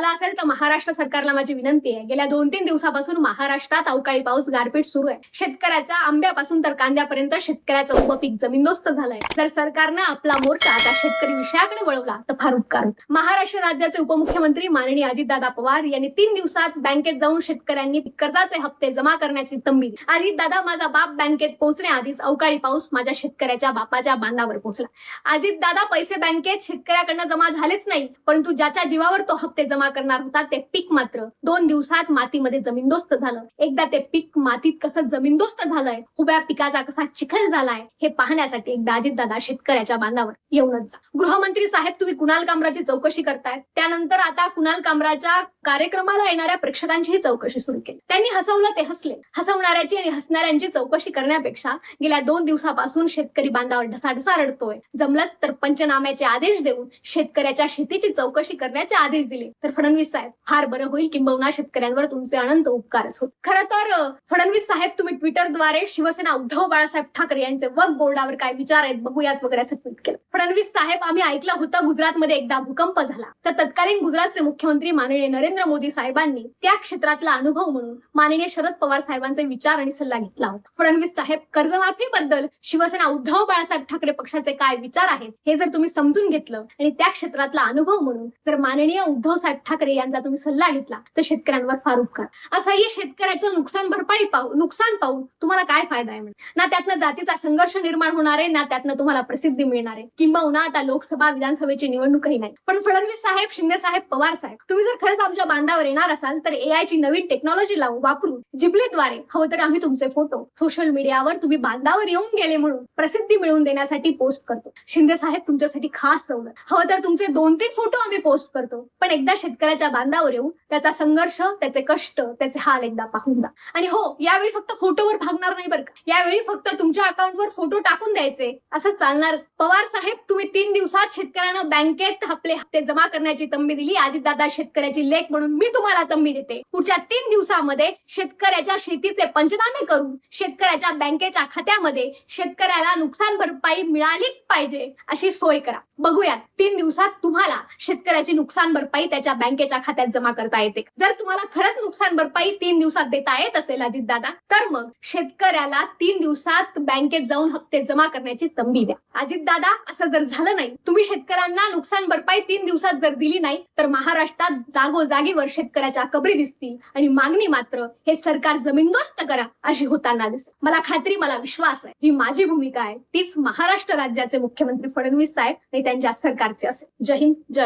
मला असेल तर महाराष्ट्र सरकारला माझी विनंती आहे. गेल्या दोन तीन दिवसापासून महाराष्ट्रात अवकाळी पाऊस गारपीट सुरू आहे. शेतकऱ्याचा आंब्यापासून तर कांद्यापर्यंत शेतकऱ्याचं उभं पीक जमीनदोस्त झालंय. जर सरकारनं आपला मोर्चा आता शेतकरी विषयाकडे वळवला तर फार उपकार महाराष्ट्र राज्याचे उपमुख्यमंत्री माननीय अजितदादा पवार यांनी तीन दिवसात बँकेत जाऊन शेतकऱ्यांनी कर्जाचे हप्ते जमा करण्याची तंबी अजितदादा माझा बाप बँकेत पोहोचण्याआधीच अवकाळी पाऊस माझ्या शेतकऱ्याच्या बापाच्या बांधावर पोहोचला. अजितदादा पैसे बँकेत शेतकऱ्याकडनं जमा झालेच नाही परंतु ज्याच्या जीवावर तो हप्ते जमा करणार होता ते पीक मात्र दोन दिवसात मातीमध्ये जमीनदोस्त झालं. एकदा ते पीक मातीत कसं जमीनदोस्त झालंय उभ्या पिकाचा कसा चिखल झालाय हे पाहण्यासाठी एकदा अजितदादा शेतकऱ्याच्या बांधावर येऊनच जा. गृहमंत्री साहेब तुम्ही कुणाल कामराची चौकशी करताय? त्यानंतर आता कुणाल कामराच्या कार्यक्रमाला येणाऱ्या प्रेक्षकांचीही चौकशी सुरू केली. त्यांनी हसवलं ते हसले. हसवणाऱ्याची आणि हसणाऱ्यांची चौकशी करण्यापेक्षा गेल्या दोन दिवसापासून शेतकरी बांधावर ढसाढसा रडतोय. जमलंच तर पंचनाम्याचे आदेश देऊन शेतकऱ्याच्या शेतीची चौकशी करण्याचे आदेश दिले. तर फडणवीस साहेब फार बरं होईल किंबहुना शेतकऱ्यांवर तुमचे अनंत उपकारच होत खरं तर फडणवीस साहेब तुम्ही ट्विटरद्वारे शिवसेना उद्धव बाळासाहेब ठाकरे यांचे वक बोर्डावर काय विचार आहेत बघूयात वगैरे असं ट्विट केलं. फडणवीस साहेब आम्ही ऐकलं होतं गुजरातमध्ये एकदा भूकंप झाला. तर तत्कालीन गुजरातचे मुख्यमंत्री माननीय नरेंद्र मोदी साहेबांनी त्या क्षेत्रातला अनुभव म्हणून माननीय शरद पवार साहेबांचे विचार आणि सल्ला घेतला होता. फडणवीस साहेब कर्जमाफीबद्दल शिवसेना उद्धव बाळासाहेब ठाकरे पक्षाचे काय विचार आहेत हे जर तुम्ही समजून घेतलं आणि त्या क्षेत्रातला अनुभव म्हणून जर माननीय उद्धव साहेब ठाकरे यांचा तुम्ही सल्ला घेतला तर शेतकऱ्यांवर फार उपकार. असंही शेतकऱ्याचं नुकसान भरपाई पाहू नुकसान पाहून तुम्हाला काय फायदा आहे ना त्यातनं जातीचा संघर्ष निर्माण होणार आहे ना त्यातनं तुम्हाला प्रसिद्धी मिळणार आहे. किंबहुना आता लोकसभा विधानसभेची निवडणूकही नाही. पण फडणवीस साहेब शिंदे साहेब पवार साहेब तुम्ही जर खरंच आमच्या बांधावर येणार असाल तर एआयची नवीन टेक्नॉलॉजी लावून वापरून जिबलेद्वारे हवं तर आम्ही तुमचे फोटो सोशल मीडियावर तुम्ही बांधावर येऊन गेले म्हणून प्रसिद्धी मिळवून देण्यासाठी पोस्ट करतो. शिंदे साहेब तुमच्यासाठी खास सवलत. हवं तर तुमचे दोन तीन फोटो आम्ही पोस्ट करतो. पण एकदा शेतकरी शेतकऱ्याच्या बांधावर येऊन त्याचा संघर्ष त्याचे कष्ट त्याचे हाल एकदा पाहून जा. आणि हो यावेळी फक्त फोटोवर भागणार नाही बरं का? यावेळी फक्त तुमच्या अकाउंटवर फोटो टाकून द्यायचे. असं चालणार. पवार साहेब तुम्ही तीन दिवसात शेतकऱ्यांना बँकेत आपले हप्ते जमा करण्याची तंबी दिली. आदितदादा शेतकऱ्याची लेख म्हणून मी तुम्हाला तंबी देते. पुढच्या तीन दिवसामध्ये शेतकऱ्याच्या शेतीचे पंचनामे करून शेतकऱ्याच्या बँकेच्या खात्यामध्ये शेतकऱ्याला नुकसान भरपाई मिळालीच पाहिजे अशी सोय करा. बघूयात तीन दिवसात तुम्हाला शेतकऱ्याची नुकसान भरपाई त्याच्या बँकेच्या खात्यात जमा करता येते. जर तुम्हाला खरंच नुकसान भरपाई तीन दिवसात देता येत असेल दादा तर मग शेतकऱ्याला तीन दिवसात बँकेत जाऊन हप्ते जमा करण्याची तंबी द्या. अजित दादा असं जर झालं नाही तुम्ही शेतकऱ्यांना नुकसान भरपाई तीन दिवसात जर दिली नाही तर महाराष्ट्रात जागोजागीवर शेतकऱ्याच्या कबरी दिसतील आणि मागणी मात्र हे सरकार जमीनदोस्त करा अशी होताना दिसत. मला खात्री मला विश्वास आहे. जी माझी भूमिका आहे तीच महाराष्ट्र राज्याचे मुख्यमंत्री फडणवीस साहेब आणि त्यांच्या सरकारची असेल. जय हिंद जय